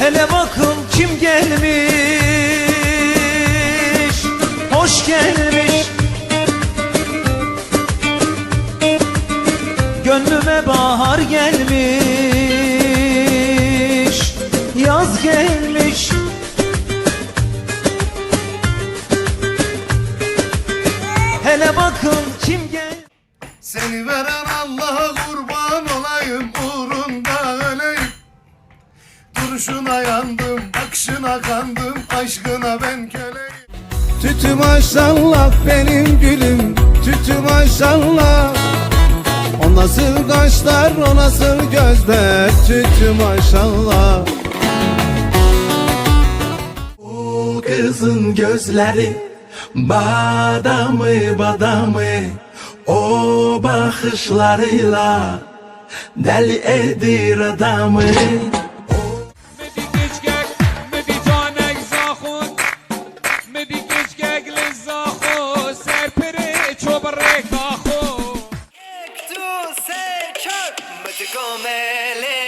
Hele bakın kim gelmiş Hoş gelmiş. Gönlüme bahar gelmiş Yaz gelmiş. Hele bakın kim gel Seni veren Allah'a Duruşuna yandım, akışına kandım, aşkına ben köleyim. Tütü maşallah benim gülüm Tütü maşallah. O nasıl kaşlar o nasıl gözler Tütü maşallah. O kızın gözleri badamı badamı O bakışlarıyla deli edir adamı come eh, le